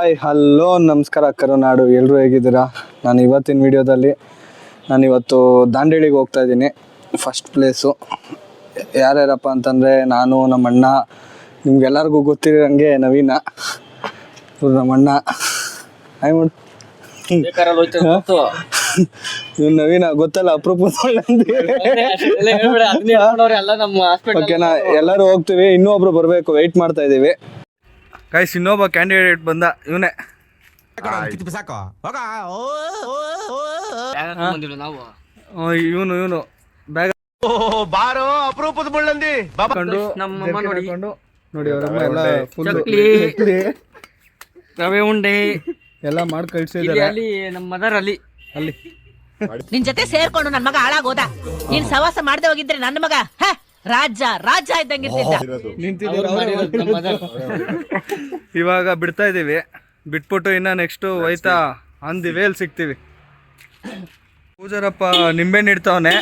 Hi hello ನಮಸ್ಕಾರ ಕರುನಾಡು ಎಲ್ಲರೂ ಹೇಗಿದ್ದೀರಾ? ನಾನು ಇವತ್ತಿನ ವಿಡಿಯೋದಲ್ಲಿ ನಾನು ಇವತ್ತು ದಾಂಡೇಳಿಗೆ ಹೋಗ್ತಾ ಇದ್ದೀನಿ ಫಸ್ಟ್ ಪ್ಲೇಸು ಯಾರ್ಯಾರಪ್ಪ ಅಂತಂದರೆ ನಾನು ನಮ್ಮ ಅಣ್ಣ ನಿಮ್ಗೆಲ್ಲರಿಗೂ ಗೊತ್ತಿರೋಂಗೆ ನವೀನ. ಇವ್ರು ನಮ್ಮ ಅಣ್ಣ ಮಾಡು ಇವ್ನು ನವೀನ ಗೊತ್ತಲ್ಲ ಅಪ್ರೂಪ ಓಕೆನಾ ಎಲ್ಲರೂ ಹೋಗ್ತೀವಿ ಇನ್ನೂ ಒಬ್ರು ಬರಬೇಕು ವೆಯ್ಟ್ ಮಾಡ್ತಾ ಇದ್ದೀವಿ ಗೈಸ್ ಇನ್ನೊಬ್ಬ ಕ್ಯಾಂಡಿಡೇಟ್ ಬಂದ ಇವನೇ. ನಾವು. ಇವನು ಇವನು. ಬ್ಯಾಗ್ ಬಾರೋ ಅಪರೂಪದ ಮುಳ್ಳಂದಿ ಕಂಡು ನಮ್ಮಮ್ಮ ನೋಡಿ. ಕಂಡು ನೋಡಿ ಅವರಮ್ಮ ಎಲ್ಲ ಫುಲ್ ಚಕ್ಲಿ. ರವೆ ಉಂಡೆ. ಎಲ್ಲ ಮಾಡಿ ಇಲ್ಲಿ ಕಳ್ಸಿದ್ದಾರೆ ಅಲ್ಲಿ ನಮ್ಮ ಮದರ್ ಅಲ್ಲಿ. ಅಲ್ಲಿ. ನಿನ್ ಜೊತೆ ಸೇರ್ಕೊಂಡು ನನ್ ಮಗ ಹಾಳಾಗೋದ ನೀನ್ ಸವಾಸ ಮಾಡದೆ ಹೋಗಿದ್ರೆ ನನ್ನ ಮಗ. ಹ? ರಾಜ ರಾಜ ಇದ್ದಂಗೆ. ಇವಾಗ ಬಿಡ್ತಾ ಇದೀವಿ. ಬಿಟ್ಬಿಟ್ಟು ಇನ್ನ ನೆಕ್ಸ್ಟ್ ಹೋಯ್ತಾ ಆನ್ ದಿ ವೇಲ್ ಸಿಗ್ತೀವಿ. ಪೂಜಾರಪ್ಪ ನಿಂಬೆ ನೀಡ್ತಾವನೆ.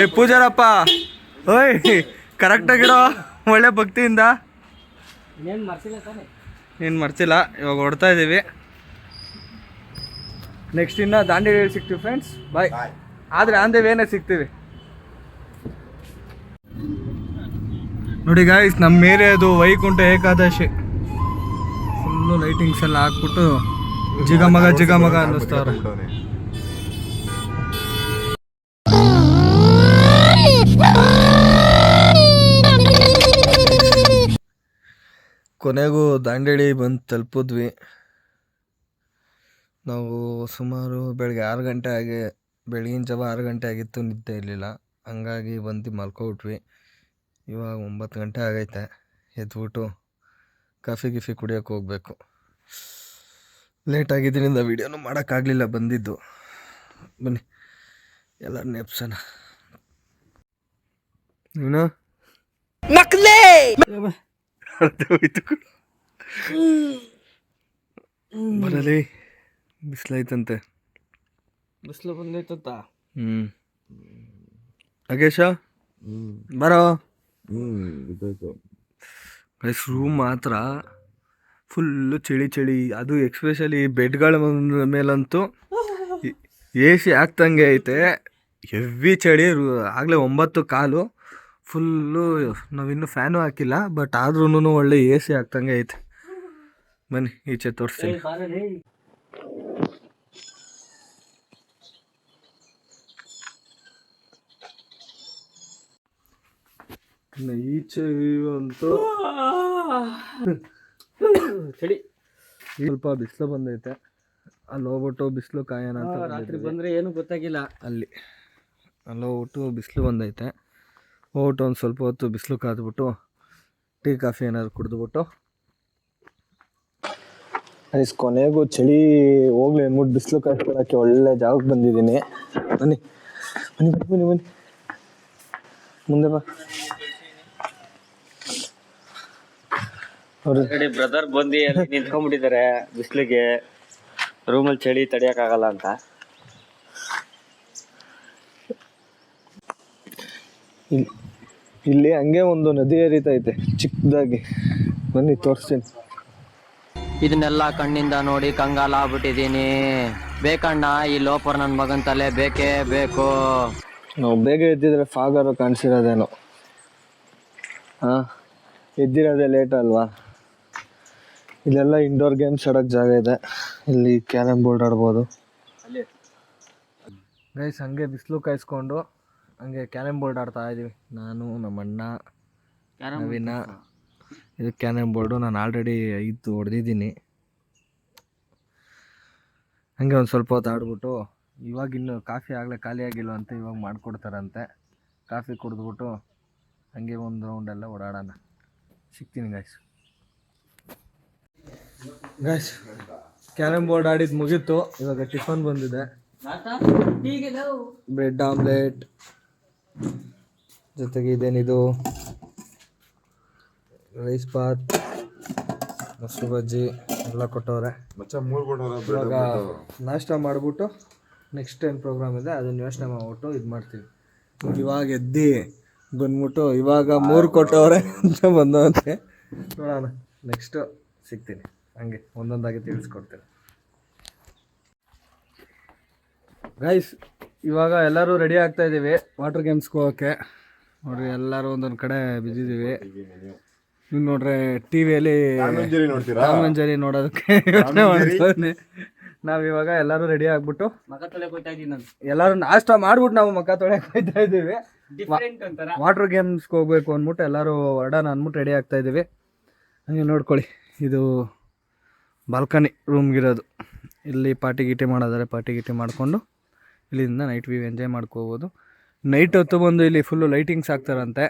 ಏ ಪೂಜಾರಪ್ಪ. ಓಯ್ ಕರೆಕ್ಟಾಗಿರೋ ಒಳ್ಳೆ ಭಕ್ತಿಯಿಂದ. ಏನು ಮರ್ತಿಲ್ಲ ಇವಾಗ ಹೊಡ್ತಾ ಇದ್ದೀವಿ ನೆಕ್ಸ್ಟ್ ಇನ್ನ ದಾಂಡೇಲಿ ಸಿಗ್ತೀವಿ ಫ್ರೆಂಡ್ಸ್ ಬಾಯ್ ಆದರೆ ಆನ್ ದಿ ವೇನೇ ಸಿಗ್ತೀವಿ. ನೋಡಿ ಗಾಯ್ಸ್ ನಮ್ಮ ಏರಿಯಾದು ವೈಕುಂಠ ಏಕಾದಶಿ. ಫುಲ್ಲು ಲೈಟಿಂಗ್ಸ್ ಎಲ್ಲ ಹಾಕ್ಬಿಟ್ಟು ಜಿಗಮಗ ಜಿಗಮಗ ಅನ್ನಿಸ್ತಾರೆ. ಕೊನೆಗೂ ದಾಂಡೇಳಿ ಬಂದು ತಲುಪಿದ್ವಿ. ನಾವು ಸುಮಾರು ಬೆಳಗ್ಗೆ ಆರು ಗಂಟೆ ಆಗಿ ಬೆಳಗಿನ ಜಾವ ಆರು ಗಂಟೆ ಆಗಿತ್ತು ನಿದ್ದೆ ಇರಲಿಲ್ಲ. ಹಂಗಾಗಿ ಬಂದು ಮಲ್ಕೊಬಿಟ್ವಿ. ಇವಾಗ ಒಂಬತ್ತು ಗಂಟೆ ಆಗೈತೆ ಎದ್ಬಿಟ್ಟು ಕಾಫಿ ಗಿಫಿ ಕುಡಿಯೋಕ್ಕೆ ಹೋಗಬೇಕು. ಲೇಟ್ ಆಗಿದ್ದರಿಂದ ವೀಡಿಯೋನು ಮಾಡೋಕ್ಕಾಗಲಿಲ್ಲ ಬಂದಿದ್ದು. ಬನ್ನಿ ಎಲ್ಲರೂ ನೆಪ್ಸೋಣ ಏನು. ಬರಲಿ ಬಿಸಿಲೈತಂತೆ ಬಿಸಿಲು ಬಂದೈತಂತ? ಹ್ಞೂ ಅಗೇಶ ಬರೋ? ಗೈಸ್ ರೂಮ್ ಮಾತ್ರ ಫುಲ್ಲು ಚಳಿ ಚಳಿ ಅದು ಎಕ್ಸ್ಪೆಷಲಿ ಬೆಡ್ಗಳ ಮೇಲಂತೂ ಎ ಸಿ ಹಾಕ್ದಂಗೆ ಐತೆ. ಹೆವಿ ಚಳಿ ಆಗಲೇ ಒಂಬತ್ತು ಕಾಲು ಫುಲ್ಲು ನಾವಿನ್ನೂ ಫ್ಯಾನು ಹಾಕಿಲ್ಲ ಬಟ್ ಆದ್ರೂ ಒಳ್ಳೆ ಎ ಸಿ ಹಾಕ್ದಂಗೆ ಐತೆ. ಬನ್ನಿ ಈಚೆ ತೋರಿಸ್ತೀನಿ. ಈಚೆ ಅಂತೂ ಚಳಿ ಸ್ವಲ್ಪ ಬಿಸಿಲು ಬಂದೈತೆ. ಅಲ್ಲಿ ಹೋಗ್ಬಿಟ್ಟು ಬಿಸಿಲು ಕಾಯೋಣ ಅಂತ ರಾತ್ರಿ ಬಂದರೆ ಏನು ಗೊತ್ತಾಗಿಲ್ಲ. ಅಲ್ಲಿ ಅಲ್ಲಿ ಹೋಗ್ಬಿಟ್ಟು ಬಿಸಿಲು ಬಂದೈತೆ. ಹೋಗ್ಬಿಟ್ಟು ಒಂದು ಸ್ವಲ್ಪ ಹೊತ್ತು ಬಿಸಿಲು ಕಾದ್ಬಿಟ್ಟು ಟೀ ಕಾಫಿ ಏನಾದ್ರು ಕುಡಿದ್ಬಿಟ್ಟು. ಐಸ್ ಕೊನೆಗೂ ಚಳಿ ಹೋಗ್ಲಿ ಅಂದ್ಬಿಟ್ಟು ಬಿಸಿಲು ಕಾಯ್ಕೊಳ್ಳೋಕ್ಕೆ ಒಳ್ಳೆ ಜಾಗಕ್ಕೆ ಬಂದಿದ್ದೀನಿ. ಬನ್ನಿ ಬನ್ನಿ ಬನ್ನಿ ಬನ್ನಿ ಬನ್ನಿ. ಮುಂದೆ ಬಾ. ಅವ್ರು ಬ್ರದರ್ ಬಂದು ಅಲ್ಲಿ ನಿಂತ್ಕೊಂಡ್ಬಿಟ್ಟಿದ್ದಾರೆ. ಬಿಸಿಲಿಗೆ ರೂಮಲ್ಲಿ ಚಳಿ ತಡಿಯಕ್ಕಾಗಲ್ಲ ಅಂತ. ಇಲ್ಲಿ ಇಲ್ಲಿ ಹಂಗೆ ಒಂದು ನದಿ ಹರಿತೈತೆ ಚಿಕ್ಕದಾಗಿ. ಬನ್ನಿ ತೋರಿಸ್ತೀನಿ. ಇದನ್ನೆಲ್ಲ ಕಣ್ಣಿಂದ ನೋಡಿ ಕಂಗಾಲ ಆಗ್ಬಿಟ್ಟಿದೀನಿ ಬೇಕಣ್ಣ ಈ ಲೋಪರ್ ನನ್ ಮಗನ್ ತಲೆ ಬೇಕೇ ಬೇಕು. ನಾವು ಬೇಗ ಎದ್ದಿದ್ರೆ ಫಾಗರು ಕಾಣಿಸಿರೋದೇನೋ. ಹಾಂ ಎದ್ದಿರೋದೇ ಲೇಟ್ ಅಲ್ವಾ? ಇಲ್ಲೆಲ್ಲ ಇಂಡೋರ್ ಗೇಮ್ಸ್ ಆಡೋಕ್ಕೆ ಜಾಗ ಇದೆ. ಇಲ್ಲಿ ಕ್ಯಾರಮ್ ಬೋರ್ಡ್ ಆಡ್ಬೋದು. ಗೈಸ್ ಹಂಗೆ ಬಿಸಿಲು ಕಾಯಿಸ್ಕೊಂಡು ಹಂಗೆ ಕ್ಯಾರಮ್ ಬೋರ್ಡ್ ಆಡ್ತಾ ಇದೀವಿ. ನಾನು ನಮ್ಮ ಅಣ್ಣ ನವೀನ. ಇದು ಕ್ಯಾರಮ್ ಬೋರ್ಡು ನಾನು ಆಲ್ರೆಡಿ ಐದು ಹೊಡೆದಿದ್ದೀನಿ. ಹಂಗೆ ಒಂದು ಸ್ವಲ್ಪ ಹೊತ್ತು ಆಡ್ಬಿಟ್ಟು ಇವಾಗ ಇನ್ನು ಕಾಫಿ ಆಗಲೇ ಖಾಲಿ ಆಗಿಲ್ಲ ಅಂತ ಇವಾಗ ಮಾಡಿಕೊಡ್ತಾರಂತೆ. ಕಾಫಿ ಕುಡಿದ್ಬಿಟ್ಟು ಹಂಗೆ ಒಂದು ರೌಂಡೆಲ್ಲ ಓಡಾಡೋಣ. ಸಿಗ್ತೀನಿ ಗಾಯ್ಸ್ ಗಾಯ್ಸ್ ಕ್ಯಾರಮ್ ಬೋರ್ಡ್ ಆಡಿದ್ದು ಮುಗೀತು. ಇವಾಗ ಟಿಫನ್ ಬಂದಿದೆ. ಬ್ರೆಡ್ ಆಮ್ಲೆಟ್ ಜೊತೆಗೆ ಇದೇನಿದು? ರೈಸ್ ಬಾತ್ ಮೊಸರು ಬಜ್ಜಿ ಎಲ್ಲ ಕೊಟ್ಟವ್ರೆ. ಇವಾಗ ನಾಷ್ಟ ಮಾಡಿಬಿಟ್ಟು ನೆಕ್ಸ್ಟ್ ಏನು ಪ್ರೋಗ್ರಾಮ್ ಇದೆ ಅದನ್ನ ಯೋಚನೆ ಮಾಡ್ಬಿಟ್ಟು ಇದು ಮಾಡ್ತೀವಿ. ಇವಾಗ ಎದ್ದು ಬಂದ್ಬಿಟ್ಟು ಇವಾಗ ಮೂರು ಕೊಟ್ಟವ್ರೆ ಅಂತ ಬಂದವಂತೆ ನೋಡೋಣ. ನೆಕ್ಸ್ಟು ಸಿಗ್ತೀನಿ. ಹಂಗೆ ಒಂದೊಂದಾಗಿ ತಿಳಿಸ್ಕೊಡ್ತೇನೆ. ಗೈಸ್ ಇವಾಗ ಎಲ್ಲರೂ ರೆಡಿ ಆಗ್ತಾ ಇದ್ದೀವಿ ವಾಟರ್ ಗೇಮ್ಸ್ಗೆ ಹೋಗೋಕ್ಕೆ. ನೋಡ್ರಿ ಎಲ್ಲರೂ ಒಂದೊಂದು ಕಡೆ ಬಿದ್ದಿದ್ದೀವಿ ನೀವು ನೋಡ್ರೆ ಟಿ ವಿಯಲ್ಲಿ ರಾಮಂಜರಿ ನೋಡೋದಕ್ಕೆ ಯೋಚನೆ ಮಾಡ್ತೀನಿ ನಾವು ಇವಾಗ ಎಲ್ಲರೂ ರೆಡಿ ಆಗ್ಬಿಟ್ಟು ಎಲ್ಲರೂ ನಾಷ್ಟ ಮಾಡ್ಬಿಟ್ಟು ನಾವು ಮಕ್ಕ ತೊಳೆ ಹೋಗ್ತಾ ಇದ್ದೀವಿ. ವಾಟರ್ ಗೇಮ್ಸ್ಗೆ ಹೋಗ್ಬೇಕು ಅಂದ್ಬಿಟ್ಟು ಎಲ್ಲರೂ ಹೊರಡೋಣ ಅಂದ್ಬಿಟ್ಟು ರೆಡಿ ಆಗ್ತಾ ಇದ್ದೀವಿ. ಹಂಗೆ ನೋಡ್ಕೊಳ್ಳಿ ಇದು ಬಾಲ್ಕನಿ ರೂಮ್ಗಿರೋದು. ಇಲ್ಲಿ ಪಾರ್ಟಿ ಗೀಟಿ ಮಾಡೋದಾರೆ ಪಾರ್ಟಿ ಗೀಟಿ ಮಾಡಿಕೊಂಡು ಇಲ್ಲಿಂದ ನೈಟ್ ವ್ಯೂ ಎಂಜಾಯ್ ಮಾಡ್ಕೋಬೋದು. ನೈಟ್ ಹೊತ್ತು ಬಂದು ಇಲ್ಲಿ ಫುಲ್ಲು ಲೈಟಿಂಗ್ಸ್ ಹಾಕ್ತಾರಂತೆ.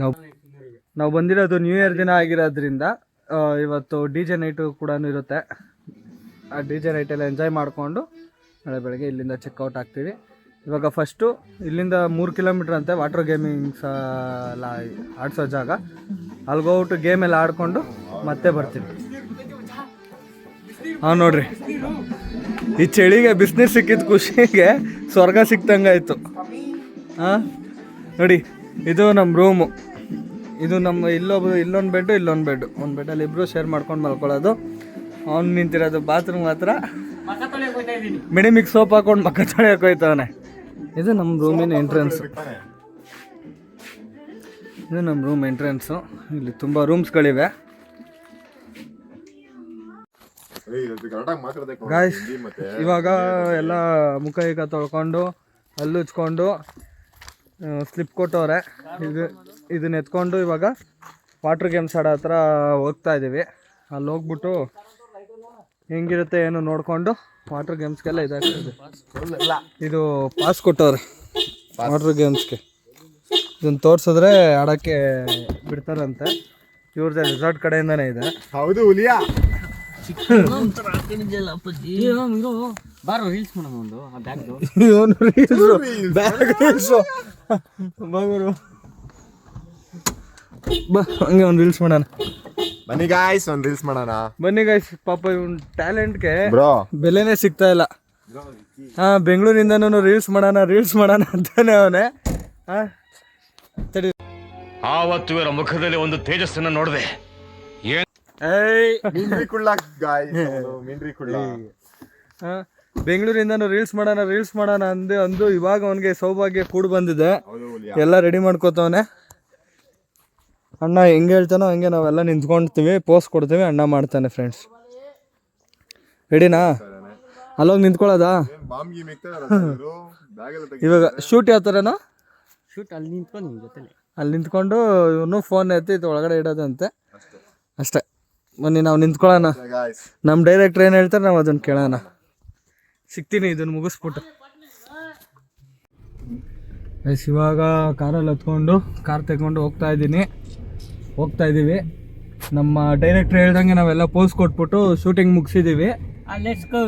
ನಾವು ನಾವು ಬಂದಿರೋದು ನ್ಯೂ ಇಯರ್ ದಿನ ಆಗಿರೋದ್ರಿಂದ ಇವತ್ತು ಡಿ ಜೆ ನೈಟು ಕೂಡ ಇರುತ್ತೆ. ಆ ಡಿ ಜೆ ನೈಟೆಲ್ಲ ಎಂಜಾಯ್ ಮಾಡಿಕೊಂಡು ನಾಳೆ ಬೆಳಗ್ಗೆ ಇಲ್ಲಿಂದ ಚೆಕ್ಔಟ್ ಆಗ್ತೀವಿ. ಇವಾಗ ಫಸ್ಟು ಇಲ್ಲಿಂದ ಮೂರು ಕಿಲೋಮೀಟ್ರ್ ಅಂತೆ ವಾಟರ್ ಗೇಮಿಂಗ್ಸ್ ಎಲ್ಲ ಆಡಿಸೋ ಜಾಗ. ಅಲ್ಲಿಗೆ ಗೇಮೆಲ್ಲ ಆಡಿಕೊಂಡು ಮತ್ತೆ ಬರ್ತೀವಿ ಹಾಂ, ನೋಡ್ರಿ. ಈ ಚಳಿಗೆ ಬಿಸಿನೀರು ಸಿಕ್ಕಿದ ಖುಷಿಗೆ ಸ್ವರ್ಗ ಸಿಕ್ತಂಗಾಯಿತು ಹಾಂ, ನೋಡಿ, ಇದು ನಮ್ಮ ರೂಮು ಇದು ನಮ್ಮ ಇಲ್ಲೊಬ್ಬ ಇಲ್ಲೊಂದು ಬೆಡ್ಡು ಇಲ್ಲೊಂದು ಬೆಡ್ಡು ಒಂದು ಬೆಡ್ಡಲ್ಲಿ ಇಬ್ಬರು ಶೇರ್ ಮಾಡ್ಕೊಂಡು ಮಲ್ಕೊಳ್ಳೋದು. ಅವ್ನು ನಿಂತಿರೋದು ಬಾತ್ರೂಮ್ ಹತ್ರ. ಮಿಡಿಮಿಗೆ ಸೋಪ್ ಹಾಕೊಂಡು ಮಕ್ಕ ತೊಳೆಯೋಕೆ ಹೋಯ್ತವನೆ. ಇದು ನಮ್ಮ ರೂಮಿನ ಎಂಟ್ರೆನ್ಸ್ ಇದು ನಮ್ಮ ರೂಮ್ ಎಂಟ್ರೆನ್ಸು ಇಲ್ಲಿ ತುಂಬ ರೂಮ್ಸ್ಗಳಿವೆ ಗಾಯ್ಸ್ ಇವಾಗ ಎಲ್ಲ ಮುಖ ಈಗ ತೊಳ್ಕೊಂಡು ಹಲ್ಲುಚ್ಕೊಂಡು ಸ್ಲಿಪ್ ಕೊಟ್ಟವ್ರೆ. ಇದು ಇದನ್ನ ಎತ್ಕೊಂಡು ಇವಾಗ ವಾಟರ್ ಗೇಮ್ಸ್ ಆಡೋ ಹತ್ರ ಹೋಗ್ತಾ ಇದ್ದೀವಿ ಅಲ್ಲಿ ಹೋಗ್ಬಿಟ್ಟು ಹೆಂಗಿರುತ್ತೆ ಏನು ನೋಡಿಕೊಂಡು ವಾಟರ್ ಗೇಮ್ಸ್ಗೆಲ್ಲ ಇದಾಗ್ತದೆ. ಇದು ಪಾಸ್ ಕೊಟ್ಟವ್ರೆ ವಾಟರ್ ಗೇಮ್ಸ್ಗೆ ಇದನ್ನು ತೋರಿಸಿದ್ರೆ ಆಡೋಕ್ಕೆ ಬಿಡ್ತಾರಂತೆ. ಇವ್ರದ್ದು ರೆಸಾರ್ಟ್ ಕಡೆಯಿಂದನೇ ಇದೆ. ಹೌದು ಹುಲಿಯಾ. ಬಾರೋ ರೀಲ್ಸ್ ಮಾಡೋಣ ಒಂದು ಆ ಬ್ಯಾಗ್ದು ಇವನು ರೀಲ್ಸು ಬ್ಯಾಗ್ ರೀಲ್ಸು ಮಗರು ಬಾ ಹಂಗೆ ಒಂದು ರೀಲ್ಸ್ ಮಾಡೋಣ ಬನ್ನಿ ಗಾಯ್ಸ್ ಒಂದು ರೀಲ್ಸ್ ಮಾಡೋಣ. ಬನ್ನಿ ಗಾಯ್ಸ್ ಪಾಪ ಇವನ್ ಟ್ಯಾಲೆಂಟ್ಗೆ ಬ್ರೋ. ಬೆಲೆನೇ ಸಿಗ್ತಾ ಇಲ್ಲ. ಹಾ ಬೆಂಗಳೂರಿಂದನೂ ರೀಲ್ಸ್ ಮಾಡೋಣ ರೀಲ್ಸ್ ಮಾಡೋಣ ಅಂತಾನೆ ಅವನೇ. ಹಾ ತಡಿ. ಆವತ್ತು ಇವರ ಮುಖದಲ್ಲಿ ಒಂದು ತೇಜಸ್ಸನ್ನು ನೋಡಿದೆ. ಮಿಂಡ್ರಿ ಕುಳ್ಳ ಗಾಯ್ಸ್ ಮಿಂಡ್ರಿ ಕುಳ್ಳ ಹಾ ಬೆಂಗಳೂರಿಂದನೂ ರೀಲ್ಸ್ ಮಾಡೋಣ ರೀಲ್ಸ್ ಮಾಡೋಣ ಅಂದೆ ಅಂದು ಇವಾಗ ಅವನಿಗೆ ಸೌಭಾಗ್ಯ ಕೂಡ್ ಬಂದಿದೆ. ಎಲ್ಲ ರೆಡಿ ಮಾಡ್ಕೋತವನೆ. ಅಣ್ಣ ಹೆಂಗೆ ಹೇಳ್ತಾನೋ ಹಂಗೆ ನಾವೆಲ್ಲ ನಿಂತ್ಕೊಂಡ್ತೀವಿ ಪೋಸ್ ಕೊಡ್ತೀವಿ ಅಣ್ಣ ಮಾಡ್ತಾನೆ ಫ್ರೆಂಡ್ಸ್ ರೆಡಿನಾ ಅಲ್ಲೋಗಿ ನಿಂತ್ಕೊಳ್ಳೋದಾ? ಇವಾಗ ಶೂಟ್ ಯಾವ ಥರನೋ ಶೂಟ್ ಅಲ್ಲಿ ನಿಂತ್ಕೊಂಡು ಅಲ್ಲಿ ನಿಂತ್ಕೊಂಡು ಇವನು ಫೋನ್ ಎತ್ತಿ ಇದು ಒಳಗಡೆ ಇಡೋದಂತೆ. ಅಷ್ಟೇ. ಬನ್ನಿ ನಾವು ನಿಂತ್ಕೊಳ್ಳೋಣ. ಗಾಯ್ಸ್ ನಮ್ಮ ಡೈರೆಕ್ಟ್ರ್ ಏನು ಹೇಳ್ತಾರೆ ನಾವು ಅದನ್ನು ಕೇಳೋಣ. ಸಿಗ್ತೀನಿ ಇದನ್ನು ಮುಗಿಸ್ಬಿಟ್ಟು. ಎಸ್ ಇವಾಗ ಕಾರಲ್ಲಿ ಹತ್ಕೊಂಡು ಕಾರ್ ತಗೊಂಡು ಹೋಗ್ತಾ ಇದ್ದೀನಿ. ಹೋಗ್ತಾ ಇದ್ದೀವಿ ನಮ್ಮ ಡೈರೆಕ್ಟ್ರ್ ಹೇಳ್ದಂಗೆ ನಾವೆಲ್ಲ ಪೋಸ್ ಕೊಟ್ಬಿಟ್ಟು ಶೂಟಿಂಗ್ ಮುಗಿಸಿದ್ದೀವಿ ಲೆಟ್ಸ್ ಗೋ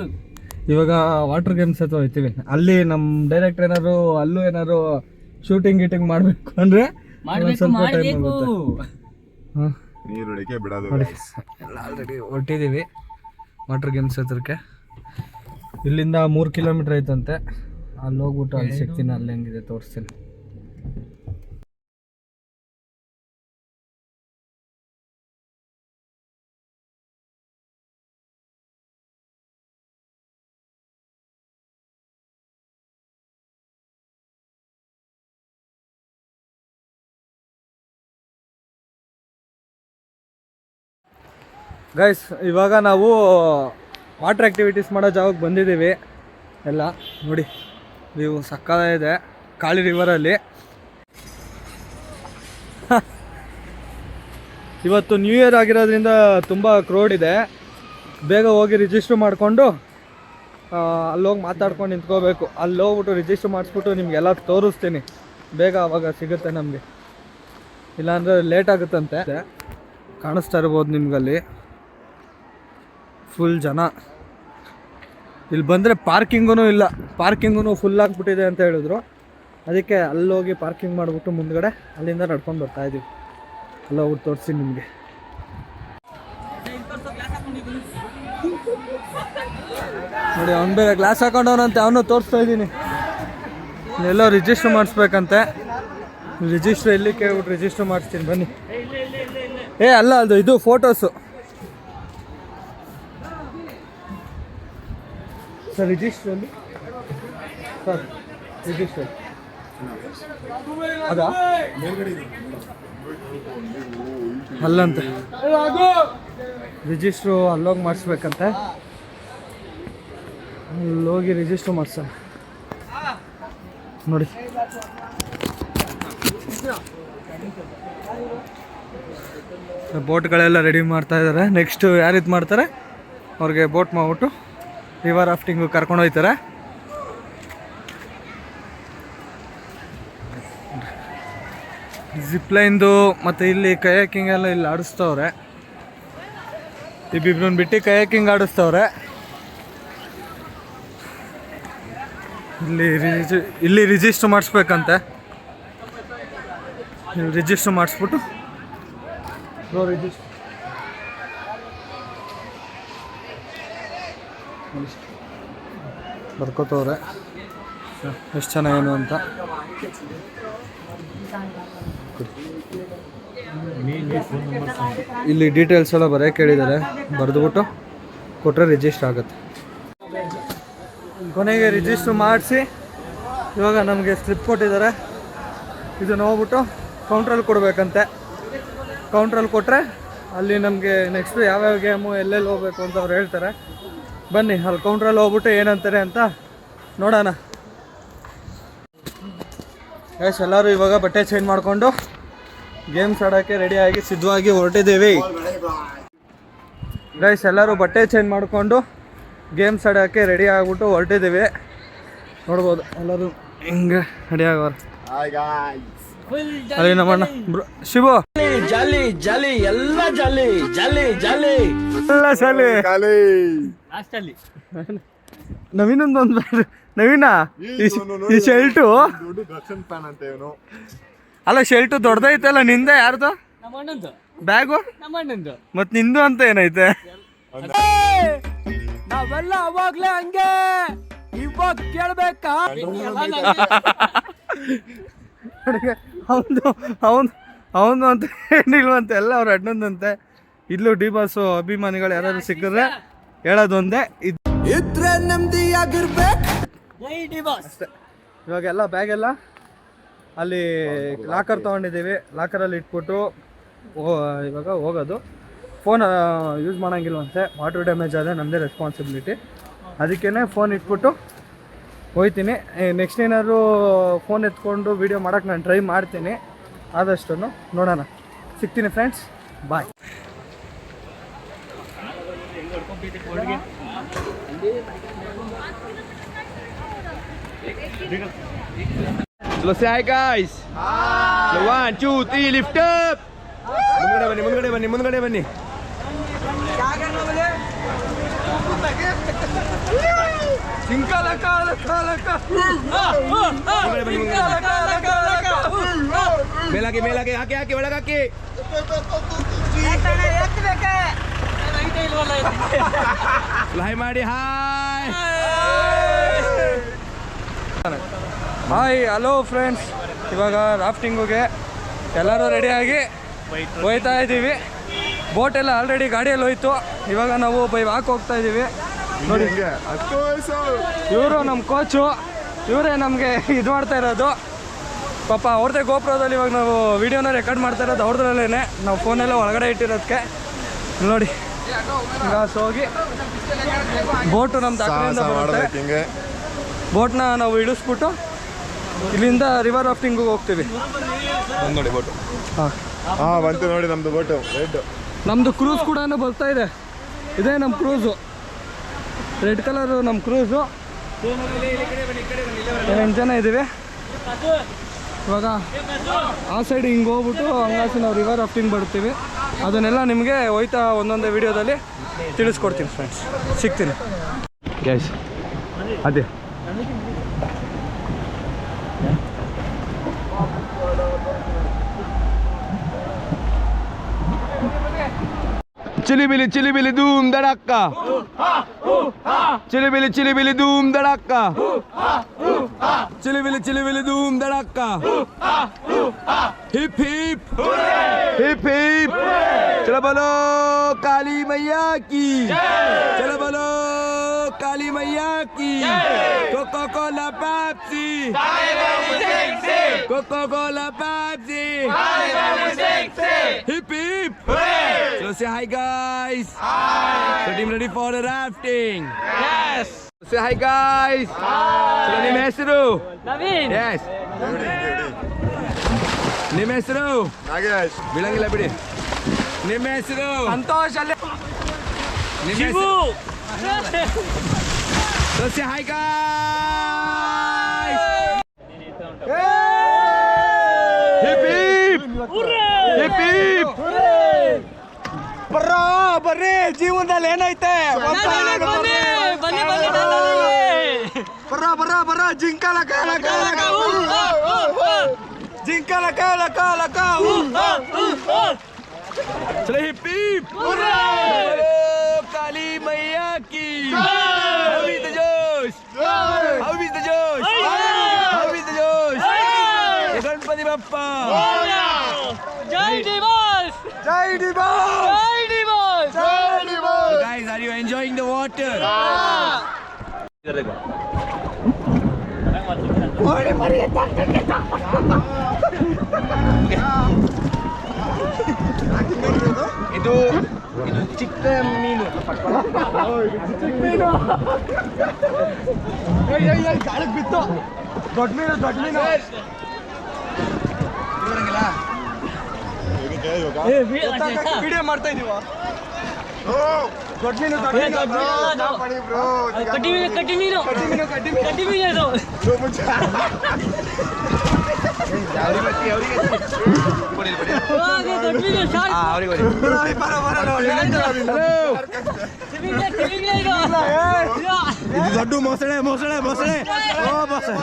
ಇವಾಗ ವಾಟರ್ ಗೇಮ್ಸ್ ಹತ್ರ ಹೋಗ್ತೀವಿ. ಅಲ್ಲಿ ನಮ್ಮ ಡೈರೆಕ್ಟರ್ ಏನಾದ್ರು ಅಲ್ಲೂ ಏನಾದ್ರು ಶೂಟಿಂಗ್ ಗೀಟಿಂಗ್ ಮಾಡಬೇಕು ಅಂದರೆ ಸ್ವಲ್ಪ ಟೈಮ್ ಹಾಂ? ನೀರು ಹೊಡಿಕೆ ಬಿಡೋದು ಎಲ್ಲ ಆಲ್ರೆಡಿ ಹೊಟ್ಟಿದ್ದೀವಿ ವಾಟರ್ ಗೇಮ್ಸ್ ಹತ್ರಕ್ಕೆ ಇಲ್ಲಿಂದ ಮೂರು ಕಿಲೋಮೀಟ್ರ್ ಐತಂತೆ. ಅಲ್ಲಿ ಹೋಗ್ಬಿಟ್ಟು ಅಲ್ಲಿ ಸಿಗ್ತೀನಿ ಅಲ್ಲಿ ಹೆಂಗಿದೆ ತೋರಿಸ್ತೀನಿ. ಗೈಸ್ ಇವಾಗ ನಾವು ವಾಟರ್ ಆ್ಯಕ್ಟಿವಿಟೀಸ್ ಮಾಡೋ ಜಾಗಕ್ಕೆ ಬಂದಿದ್ದೀವಿ. ಎಲ್ಲ, ನೋಡಿ ನೀವು ಸಕ್ಕತ್ತಾಗಿದೆ. ಕಾಳಿ ರಿವರಲ್ಲಿ ಇವತ್ತು ನ್ಯೂ ಇಯರ್ ಆಗಿರೋದ್ರಿಂದ ತುಂಬ ಕ್ರೋಡ್ ಇದೆ. ಬೇಗ ಹೋಗಿ ರಿಜಿಸ್ಟ್ರ್ ಮಾಡಿಕೊಂಡು ಅಲ್ಲೋಗಿ ಮಾತಾಡ್ಕೊಂಡು ನಿಂತ್ಕೋಬೇಕು. ಅಲ್ಲಿ ಹೋಗ್ಬಿಟ್ಟು ರಿಜಿಸ್ಟ್ರ್ ಮಾಡಿಸ್ಬಿಟ್ಟು ನಿಮಗೆಲ್ಲ ತೋರಿಸ್ತೀನಿ. ಬೇಗ ಅವಾಗ ಸಿಗುತ್ತೆ ನಮಗೆ. ಇಲ್ಲಾಂದರೆ ಲೇಟ್ ಆಗುತ್ತಂತೆ. ಕಾಣಿಸ್ತಾ ಇರ್ಬೋದು ನಿಮ್ಗಲ್ಲಿ. ಫುಲ್ ಜನ. ಇಲ್ಲಿ ಬಂದರೆ ಪಾರ್ಕಿಂಗೂ ಇಲ್ಲ. ಪಾರ್ಕಿಂಗೂ ಫುಲ್ ಆಗಿಬಿಟ್ಟಿದೆ ಅಂತ ಹೇಳಿದ್ರು. ಅದಕ್ಕೆ ಅಲ್ಲೋಗಿ ಹೋಗಿ ಪಾರ್ಕಿಂಗ್ ಮಾಡಿಬಿಟ್ಟು ಮುಂದ್ಗಡೆ ಅಲ್ಲಿಂದ ನಡ್ಕೊಂಡು ಬರ್ತಾ ಇದ್ದೀವಿ ಅಲ್ಲ ಹೋಗ್ಬಿಟ್ಟು ತೋರಿಸ್ತೀನಿ ನಿಮಗೆ. ನೋಡಿ, ಅವ್ನು ಬೇರೆ ಗ್ಲಾಸ್ ಹಾಕೊಂಡವನಂತೆ ಅವನು ತೋರಿಸ್ತಾ ಇದ್ದೀನಿ ಎಲ್ಲೋ ರಿಜಿಸ್ಟರ್ ಮಾಡಿಸ್ಬೇಕಂತೆ. ರಿಜಿಸ್ಟ್ರ್ ಎಲ್ಲಿ ಕೇಳ್ಬಿಟ್ಟು ರಿಜಿಸ್ಟರ್ ಮಾಡಿಸ್ತೀನಿ, ಬನ್ನಿ. ಏ, ಅಲ್ಲ, ಅದು, ಇದು ಫೋಟೋಸು ಸರ್ ರಿಜಿಸ್ಟ್ರಲ್ಲಿ ಸರ್ ರಿಜಿಸ್ಟರ್ ಅದಾ ಅಲ್ಲಂತೆ ರಿಜಿಸ್ಟ್ರು ಅಲ್ಲೋಗಿ ಮಾಡಿಸ್ಬೇಕಂತೆ. ಅಲ್ಲೋಗಿ ರಿಜಿಸ್ಟ್ರು ಮಾಡ್ಸ. ನೋಡಿ. ಬೋಟ್ಗಳೆಲ್ಲ ರೆಡಿ ಮಾಡ್ತಾ ಇದ್ದಾರೆ ನೆಕ್ಸ್ಟು ಯಾರು ಇದು ಮಾಡ್ತಾರೆ? ಅವ್ರಿಗೆ ಬೋಟ್ ಮಾಡ್ಬಿಟ್ಟು. ರಿವರ್ ರಾಫ್ಟಿಂಗು ಕರ್ಕೊಂಡು ಹೋಗ್ತಾರೆ ಜಿಪ್ಲೈನ್ದು ಮತ್ತು ಇಲ್ಲಿ ಕಯಾಕಿಂಗ್ ಎಲ್ಲ ಇಲ್ಲಿ ಆಡಿಸ್ತವ್ರೆ. ಇಬ್ಬಿಬ್ರನ್ನ ಬಿಟ್ಟು ಕಯಾಕಿಂಗ್ ಆಡಿಸ್ತವ್ರೆ. ಇಲ್ಲಿ ರಿಜಿ ಇಲ್ಲಿ ರಿಜಿಸ್ಟ್ರ್ ಮಾಡಿಸ್ಬೇಕಂತೆ. ಇಲ್ಲಿ ರಿಜಿಸ್ಟರ್ ಮಾಡಿಸ್ಬಿಟ್ಟು. ರಿಜಿಸ್ಟರ್ ಬರ್ಕೋತವ್ರೆ. ಎಷ್ಟು ಜನ ಅಂತ? ಇಲ್ಲಿ ಡೀಟೇಲ್ಸ್ ಎಲ್ಲ ಬರೆಯ ಕೇಳಿದ್ದಾರೆ. ಬರೆದ್ಬಿಟ್ಟು ಕೊಟ್ಟರೆ ರಿಜಿಸ್ಟರ್ ಆಗುತ್ತೆ. ಕೊನೆಗೆ ರಿಜಿಸ್ಟರ್ ಮಾಡಿಸಿ. ಇವಾಗ ನಮಗೆ ಸ್ಲಿಪ್ ಕೊಟ್ಟಿದ್ದಾರೆ. ಇದು ನೋಡ್ಬಿಟ್ಟು ಕೌಂಟ್ರಲ್ಲಿ ಕೊಡಬೇಕಂತೆ. ಕೌಂಟ್ರಲ್ಲಿ ಕೊಟ್ಟರೆ ಅಲ್ಲಿ ನಮಗೆ ನೆಕ್ಸ್ಟು ಯಾವ್ಯಾವ ಗೇಮು ಎಲ್ಲೆಲ್ಲಿ ಹೋಗ್ಬೇಕು ಅಂತ ಅವ್ರು ಹೇಳ್ತಾರೆ. ಬನ್ನಿ ಅಲ್ಲಿ ಕೌಂಟ್ರಲ್ಲಿ ಹೋಗ್ಬಿಟ್ಟು ಏನಂತಾರೆ ಅಂತ ನೋಡೋಣ. ಗೈಸ್ ಎಲ್ಲರೂ ಇವಾಗ ಬಟ್ಟೆ ಚೇಂಜ್ ಮಾಡಿಕೊಂಡು ಗೇಮ್ಸ್ ಆಡೋಕ್ಕೆ ರೆಡಿಯಾಗಿ ಸಿದ್ಧವಾಗಿ ಹೊರಟಿದ್ದೀವಿ. ಗೈಸ್ ಎಲ್ಲರೂ ಬಟ್ಟೆ ಚೇಂಜ್ ಮಾಡಿಕೊಂಡು ಗೇಮ್ಸ್ ಆಡೋಕ್ಕೆ ರೆಡಿ ಆಗಿಬಿಟ್ಟು ಹೊರಟಿದ್ದೀವಿ. ನೋಡ್ಬೋದು ಎಲ್ಲರೂ ಹಿಂಗೆ ರೆಡಿ ಆಗೋರು. ಹಾಯ್ ಗಾಯ್ಸ್ ಅಲ್ಲಿ ನಮ್ಮಣ್ಣ ಬ್ರೋ ಶಿವು. ಜಾಲಿ ಜಾಲಿ ಎಲ್ಲ ಜಾಲಿ ಜಾಲಿ ಜಾಲಿ ಎಲ್ಲ ಶಾಲೆ ಖಾಲಿ ನವೀನಂದು ಒಂದು ನವೀನ ಈ ಶರ್ಟು? ದೊಡ್ಡ ದರ್ಶನ್ ಫ್ಯಾನ್ ಅಂತ ಇವನು. ಅಲ್ಲ ಶರ್ಟು ದೊಡ್ಡದೈತಲ್ಲ ನಿಂದ ಯಾರ್ದು? ಬ್ಯಾಗು? ಮತ್ ನಿಂದು ಅಂತ ಏನೈತೆ? ನಾವೆಲ್ಲ ಅವಾಗ್ಲೇ ಹಂಗೆ. ಇವಾಗ ಕೇಳ್ಬೇಕಾ? ಅವನು ಅವನು ಅವನು ಅಂತ ಏನಿಲ್ವಂತೆ ಎಲ್ಲ ಅವ್ರ ಅಣ್ಣಂದಂತೆ. ಇಲ್ಲೂ ಡಿ ಬಾಸು ಅಭಿಮಾನಿಗಳು ಯಾರಾದ್ರು ಸಿಕ್ಕಿದ್ರೆ? ಹೇಳೋದು ಒಂದೇ ಇದ್ ಇದ್ರೆ ನೆಮ್ಮದಿ ಆಗಿರ್ಬೇಕು ಅಷ್ಟೇ. ಇವಾಗೆಲ್ಲ ಬ್ಯಾಗ್ ಎಲ್ಲ ಅಲ್ಲಿ ಲಾಕರ್ ತೊಗೊಂಡಿದ್ದೀವಿ. ಲಾಕರಲ್ಲಿ ಇಟ್ಬಿಟ್ಟು ಇವಾಗ ಹೋಗೋದು. ಫೋನ್ ಯೂಸ್ ಮಾಡೋಂಗಿಲ್ವಂತೆ. ವಾಟರ್ ಡ್ಯಾಮೇಜ್ ಆದರೆ ನಮ್ಮದೇ ರೆಸ್ಪಾನ್ಸಿಬಿಲಿಟಿ ಅದಕ್ಕೇ ಫೋನ್ ಇಟ್ಬಿಟ್ಟು ಹೋಯ್ತೀನಿ. ನೆಕ್ಸ್ಟ್ ಏನಾದ್ರು ಫೋನ್ ಎತ್ಕೊಂಡು ವೀಡಿಯೋ ಮಾಡೋಕ್ಕೆ ನಾನು ಟ್ರೈ ಮಾಡ್ತೀನಿ. ಆದಷ್ಟು ನೋಡೋಣ. ಸಿಗ್ತೀನಿ friends bye Hello, say hi guys. So one, two, three, lift up. ಮುಂದ್ಗಡೆ ಬನ್ನಿ ಮುಂದ್ಗಡೆ ಬನ್ನಿ ಮುಂದ್ಗಡೆ ಬನ್ನಿ ಸಿಂಕಾಲ ಕಾಲ ಕಾಲಕ ಮುಂದ್ಗಡೆ ಬನ್ನಿ, ಮುಂದ್ಗಡೆ. ಮೇಲಾಕಿ ಮೇಲಾಕಿ ಹಾಕಿ ಹಾಕಿ ಒಳಗಾಕಿ ಹಾಯ್ ಮಾಡಿ ಹಾಯ್ ಹಾಯ್ ಹಲೋ ಫ್ರೆಂಡ್ಸ್ ಇವಾಗ ರಾಫ್ಟಿಂಗುಗೆ ಎಲ್ಲರೂ ರೆಡಿಯಾಗಿ ಹೋಯ್ತಾ ಇದ್ದೀವಿ. ಬೋಟ್ ಎಲ್ಲ ಆಲ್ರೆಡಿ ಗಾಡಿಯಲ್ಲಿ ಹೋಯ್ತು. ಇವಾಗ ನಾವು ಬೈ ವಾಕ್ ಹೋಗ್ತಾ ಇದ್ದೀವಿ. ನೋಡಿ ಇವರು ನಮ್ಮ ಕೋಚು ಇವರೇ ನಮಗೆ ಇದು ಮಾಡ್ತಾ ಇರೋದು. ಪಾಪ ಅವ್ರದ್ದೇ ಗೋಪುರದಲ್ಲಿ ಇವಾಗ ನಾವು ವಿಡಿಯೋನ ರೆಕಾರ್ಡ್ ಮಾಡ್ತಾ ಇರೋದು ಅವ್ರದ್ರಲ್ಲೇ ನಾವು ಫೋನೆಲ್ಲ ಒಳಗಡೆ ಇಟ್ಟಿರೋದಕ್ಕೆ ನೋಡಿ. ಹೋಗಿ ಬೋಟು ಸಾಹಸ ಬರುತ್ತೆ. ಬೋಟ್ನ ನಾವು ಇಳಿಸ್ಬಿಟ್ಟು ಇಲ್ಲಿಂದ ರಿವರ್ ರಾಫ್ಟಿಂಗ್ ಹೋಗ್ತೀವಿ. ನೋಡಿ ಬೋಟು. ಹಾಂ. ಹಾ ಬಂತು ನೋಡಿ ನಮ್ದು ಬೋಟು. ರೆಡ್ ನಮ್ಮದು ಕ್ರೂಸ್ ಕೂಡ ಬರ್ತಾ ಇದೆ. ಇದೇ ನಮ್ಮ ಕ್ರೂಸು ರೆಡ್ ಕಲರು ನಮ್ಮ ಕ್ರೂಸು ಎಂಟು ಜನ ಇದ್ದೀವಿ. ಇವಾಗ ಆ ಸೈಡ್ ಹಿಂಗೆ ಹೋಗ್ಬಿಟ್ಟು ಹಂಗಾಸಿ ನಾವು ರಿವರ್ ರಾಫ್ಟಿಂಗ್ ಬರ್ತೀವಿ ಅದನ್ನೆಲ್ಲ ನಿಮಗೆ ಹೋಯ್ತಾ ಒಂದೊಂದೇ ವಿಡಿಯೋದಲ್ಲಿ ತಿಳಿಸ್ಕೊಡ್ತೀನಿ ಫ್ರೆಂಡ್ಸ್ ಸಿಗ್ತೀನಿ. ಗೈಸ್ ಅದೇ. চিলিবিলি চিলিবিলি দুম দাঁড়াক্কা। চিলিবিলি চিলিবিলি দুম দাঁড়াক্কা। চিলিবিলি চিলিবিলি দুম দাঁড়াক্কা। Hip hip. Hip hip. চলো বলো, কালী মাইয়া কি? চলো বলো। काली मैया की coco cola Pepsi coco cola Pepsi hip hip So say hi guys. So team ready for the rafting. Yes. Say hi guys. So ನಿಮ್ಮ ಹೆಸರು ನವೀನ್ Yes. ನಿಮ್ಮ ಹೆಸರು ನಾಗೇಶ್ ಬೀಳಂಗಿಲ್ಲ ಬಿಡಿ ನಿಮ್ಮ ಹೆಸರು ಸಂತೋಷ್ ಅಲ್ಲೇ ನಿಮ್ಮ ಹೆಸರು そしてハイカーイヒップヒップヒップ ಬರೋ ಬರ್ರಿ ಜೀವನದಲ್ಲಿ ಏನೈತೆ ಬರ ಬರ ಬರ ಜಿಂಕಲ ಕಾಲ ಕಾಲ ಜಿಂಕಲ ಕಾಲ ಕಾಲ ಕಾಲ ಚಲೋ ಹಿಪ್ಪಿ Rafa! Hola! Jai Divas! Jai Divas! Jai Divas! Jai Divas! So guys, are you enjoying the water? Chicken minu. Chicken minu. Hey hey hey, garlic bitto. Got minu. Video ಮಾಡ್ತಾ ಇದೀವ ದೊಡ್ಡ ಮೀನು ದೊಡ್ಡ ಮೀನು ಕಟ್ಟಿ ಮೀನು ಕಟ್ಟಿ ಮೀನು ಕಡ್ಡಿ ಮೀನು ಕಡ್ಡಿ ಮೀನು ಕಟ್ಟಿ ಮೀನು ಅದು ಅವ್ರಿಗೆ ಅವ್ರಿಗೆ ದೊಡ್ಡ ಮೀನು ಶಾರ್ಕ್ ಹಾ ಅವ್ರಿಗೆ ಹಲೋ ತಿಮಿಂಗ್ಲ ತಿಮಿಂಗ್ಲ ಇದು ಇದು ದೊಡ್ಡ ಮೊಸಳೆ ಮೊಸಳೆ ಮೊಸಳೆ ಓ ಮೊಸಳೆ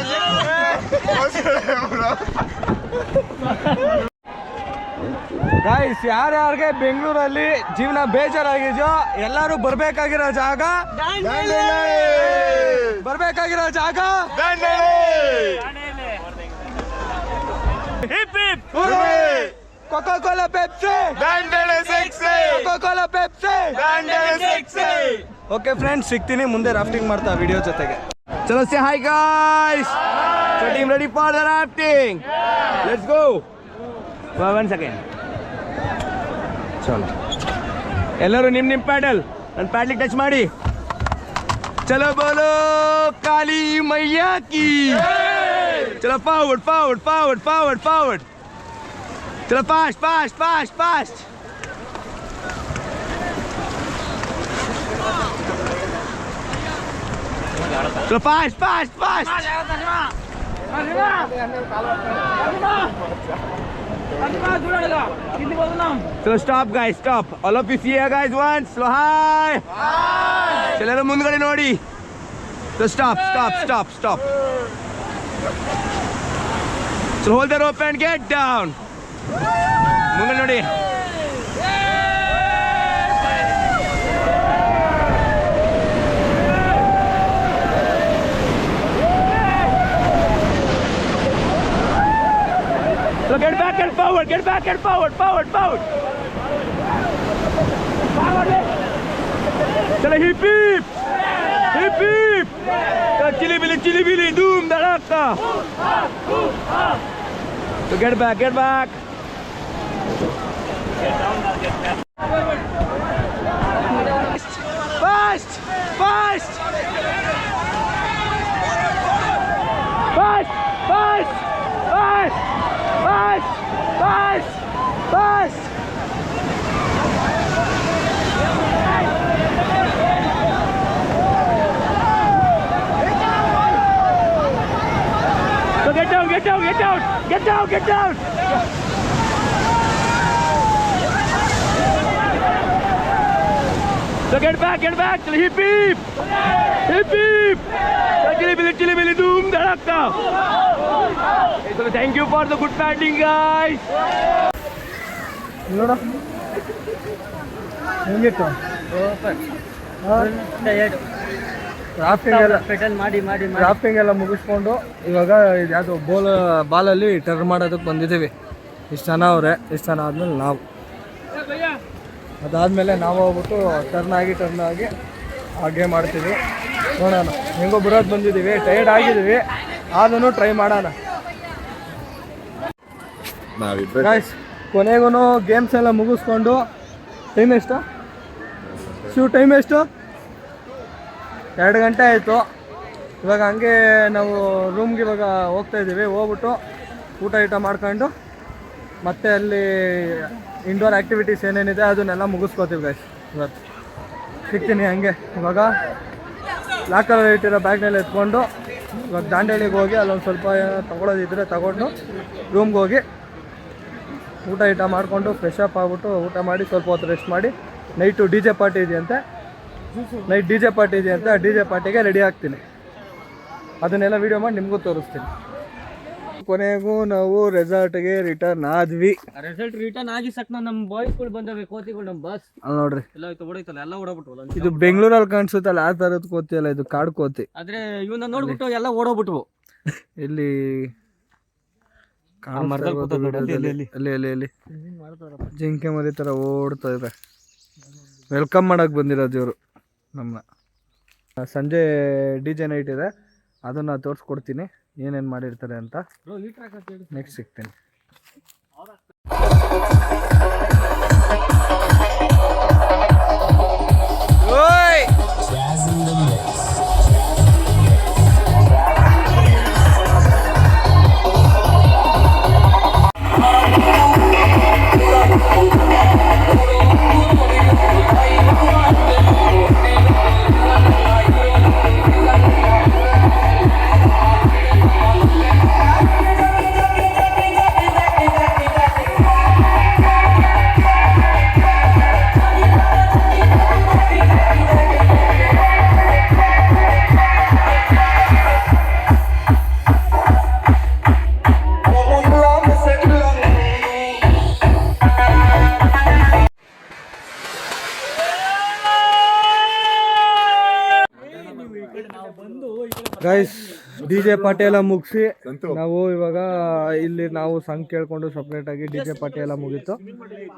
ಗೈಸ್ ಯಾರ್ಯಾರಿಗೆ ಬೆಂಗಳೂರಲ್ಲಿ ಜೀವನ ಬೇಜಾರಾಗಿದೆಯೋ ಎಲ್ಲರೂ ಬರ್ಬೇಕಾಗಿರೋ ಜಾಗ ಬರ್ಬೇಕಾಗಿರೋ ಜಾಗ Coca Cola Pepsi Coca Cola Pepsi okay friends ಸಿಗ್ತೀನಿ ಮುಂದೆ ರಾಫ್ಟಿಂಗ್ ಮಾಡ್ತಾ ವಿಡಿಯೋ ಜೊತೆಗೆ. ಚಲೋ C hi guys Your team ready for the rafting? Yeah. Let's go. Well, one second. ಚಲೋ ಎಲ್ಲರೂ ನಿಮ್ಮ ನಿಮ್ಮ ಪ್ಯಾಡಲ್ ನನ್ನ ಪ್ಯಾಡ್ಲಿಗೆ ಟಚ್ ಮಾಡಿ ಚಲೋ ಬೋಲೋ ಕಾಲಿ ಮೈಯಾಕಿ ಚಲೋ forward forward forward forward forward ಚಲೋ fast fast fast fast Fast, fast, fast! So stop guys stop all of you see guys one slow hi ಎಲ್ಲರೂ ಮುಂದ್ಗಡೆ ನೋಡಿ so stop stop stop stop so hold the rope and get down ಮುಂದೆ ನೋಡಿ So get back and forward, get back and forward, forward, forward. Chale hip hip. Hip hip. Chale chili bili chili bili doom daraka. So get back, get back. Fast, Fast, fast. Fast, fast, fast fast, fast, fast. So get down, get down, get down, get down, get down. So get back, get back. Chalo, hip hip. Okay, so thank you for the good paddling, guys. Rafting ಎಲ್ಲ paddle ಮಾಡಿ ಮಾಡಿ rafting ಎಲ್ಲ ಮುಗಿಸ್ಕೊಂಡು ಇವಾಗ ಇದು ಯಾವುದು ಬೋಲ್ ಬಾಲಲ್ಲಿ turn ಮಾಡೋದಕ್ಕೆ ಬಂದಿದ್ದೀವಿ. ಇಷ್ಟು ಜನ ಅವರೇ ಇಷ್ಟು ಜನ ಆದಮೇಲೆ ನಾವು. ಅದಾದಮೇಲೆ ನಾವು ಹೋಗ್ಬಿಟ್ಟು ಟರ್ನ್ ಆಗಿ ಟರ್ನ್ ಆಗಿ ಹಾಗೆ ಮಾಡ್ತೀವಿ. ನೋಡೋಣ. ಹೆಂಗೋ ಬರೋದು ಬಂದಿದ್ದೀವಿ. ಟೈರ್ಡ್ ಆಗಿದ್ದೀವಿ. ಆದ್ರೂ ಟ್ರೈ ಮಾಡೋಣ. ಕೊನೆಗೂ ಗೇಮ್ಸ್ ಎಲ್ಲ ಮುಗಿಸ್ಕೊಂಡು ಟೈಮ್ ಎಷ್ಟು? ಶೂ ಟೈಮ್ ಎಷ್ಟು? ಎರಡು ಗಂಟೆ ಆಯಿತು. ಇವಾಗ ಹಂಗೆ ನಾವು ರೂಮ್ಗೆ ಇವಾಗ ಹೋಗ್ತಾ ಇದ್ದೀವಿ. ಹೋಗ್ಬಿಟ್ಟು ಊಟ ಗೀಟ ಮಾಡ್ಕೊಂಡು ಮತ್ತೆ ಅಲ್ಲಿ ಇಂಡೋರ್ ಆ್ಯಕ್ಟಿವಿಟೀಸ್ ಏನೇನಿದೆ ಅದನ್ನೆಲ್ಲ ಮುಗಿಸ್ಕೋತೀವಿ ಗಾಯ್ಸ್ ಇವತ್ತು. ಸಿಗ್ತೀನಿ ಹಂಗೆ. ಇವಾಗ ಲಾಕರ್ ಇಟ್ಟಿರೋ ಬ್ಯಾಗ್ನಲ್ಲಿ ಎತ್ಕೊಂಡು ಇವಾಗ ದಾಂಡೇಲಿಗೆ ಹೋಗಿ ಅಲ್ಲೊಂದು ಸ್ವಲ್ಪ ತೊಗೊಳೋದಿದ್ರೆ ತಗೊಂಡು ರೂಮ್ಗೆ ಹೋಗಿ ಊಟ ಗೀಟ ಮಾಡಿಕೊಂಡು ಫ್ರೆಶ್ ಅಪ್ ಆಗ್ಬಿಟ್ಟು ಊಟ ಮಾಡಿ ಸ್ವಲ್ಪ ಹೊತ್ತು ರೆಸ್ಟ್ ಮಾಡಿ. ನೈಟು ಡಿ ಜೆ ಪಾರ್ಟಿ ಇದೆಯಂತೆ. ನೈಟ್ ಡಿ ಜೆ ಪಾರ್ಟಿ ಇದೆಯಂತೆ. ಡಿ ಜೆ ಪಾರ್ಟಿಗೆ ರೆಡಿ ಆಗ್ತೀನಿ. ಅದನ್ನೆಲ್ಲ ವೀಡಿಯೋ ಮಾಡಿ ನಿಮಗೂ ತೋರಿಸ್ತೀನಿ. ಕೊನೆಗೂ ನಾವು ರೆಸಾರ್ಟ್ಗೆ ರಿಟರ್ನ್ ಆದ್ವಿ. ರೆಸಾರ್ಟ್ ರಿಟರ್ನ್ ಆಗಿ ಸಕ್ನ ನಮ್ಮ ಬಾಯ್ಸ್ಗಳು ಬಂದವೆ ಕೋತಿಗಳು ನಮ್ಮ ಬಸ್ ಅಲ್ಲಿ ನೋಡ್ರಿ. ಎಲ್ಲ ಆಯ್ತು ಓಡೈತಲ್ಲ ಎಲ್ಲ ಓಡೋಗ್ಬಿಟ್ವಲ್ಲ ಇದು ಬೆಂಗಳೂರಲ್ಲಿ ಕಾಣಿಸುತ್ತಲ್ಲ ಆ ಥರದ್ದು ಕೋತಿ ಅಲ್ಲ ಇದು ಕಾಡು ಕೋತಿ. ಆದ್ರೆ ಇವನ್ನ ನೋಡ್ಬಿಟ್ಟು ಎಲ್ಲ ಓಡೋಗ್ಬಿಟ್ವು. ಇಲ್ಲಿ ಮರದಲ್ಲಿ ನೋಡಿ, ಅಲ್ಲಿ, ಇಲ್ಲಿ ಅಲ್ಲಿ ಅಲ್ಲಿ ಅಲ್ಲಿ. ಜಿಂಕೆ ಮರಿ ತರ ಓಡ್ತಾ ಇದೆ. ವೆಲ್ಕಮ್ ಮಾಡಕ್ ಬಂದಿರೋದು ಇವರು ನಮ್ಮ ಸಂಜೆ ಡಿ ಜೆ ನೈಟ್ ಇದೆ ಅದನ್ನ ತೋರಿಸ್ಕೊಡ್ತೀನಿ. ಏನೇನು ಮಾಡಿರ್ತಾರೆ ಅಂತ ನೆಕ್ಸ್ಟ್ ಸಿಗ್ತೀನಿ. ಗೈಸ್ ಡಿ ಜೆ ಪಾರ್ಟಿ ಎಲ್ಲ ಮುಗಿಸಿ ನಾವು ಇವಾಗ ಇಲ್ಲಿ ನಾವು ಸಂಘ ಕೇಳ್ಕೊಂಡು ಸಪ್ರೇಟ್ ಆಗಿ ಡಿ ಜೆ ಪಾರ್ಟಿ ಎಲ್ಲ ಮುಗೀತು.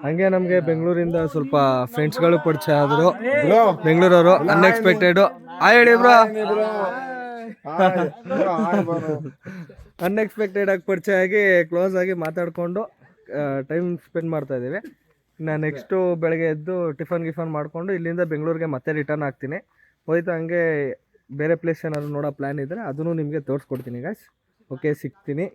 ಹಂಗೆ ನಮಗೆ ಬೆಂಗಳೂರಿಂದ ಸ್ವಲ್ಪ ಫ್ರೆಂಡ್ಸ್ಗಳು ಪರಿಚಯ ಆದರು. ಬೆಂಗಳೂರವರು ಅನ್ಎಕ್ಸ್ಪೆಕ್ಟೆಡ್ ಆ ಹೇಳಿ ಬ್ರೋ. ಅನ್ಎಕ್ಸ್ಪೆಕ್ಟೆಡ್ ಆಗಿ ಪರಿಚಯ ಆಗಿ ಕ್ಲೋಸ್ ಆಗಿ ಮಾತಾಡಿಕೊಂಡು ಟೈಮ್ ಸ್ಪೆಂಡ್ ಮಾಡ್ತಾ ಇದ್ದೀವಿ. ಇನ್ನು ನೆಕ್ಸ್ಟು ಬೆಳಗ್ಗೆ ಎದ್ದು ಟಿಫನ್ ಗಿಫನ್ ಮಾಡಿಕೊಂಡು ಇಲ್ಲಿಂದ ಬೆಂಗಳೂರಿಗೆ ಮತ್ತೆ ರಿಟರ್ನ್ ಆಗ್ತೀನಿ. ಹೋಯ್ತು ಹಂಗೆ ಬೇರೆ ಪ್ಲೇಸ್ ಏನಾದ್ರು ನೋಡೋ ಪ್ಲ್ಯಾನ್ ಇದ್ದರೆ ಅದನ್ನು ನಿಮಗೆ ತೋರಿಸ್ಕೊಡ್ತೀನಿ ಗಾಯ್ಸ್ ಓಕೆ ಸಿಗ್ತೀನಿ.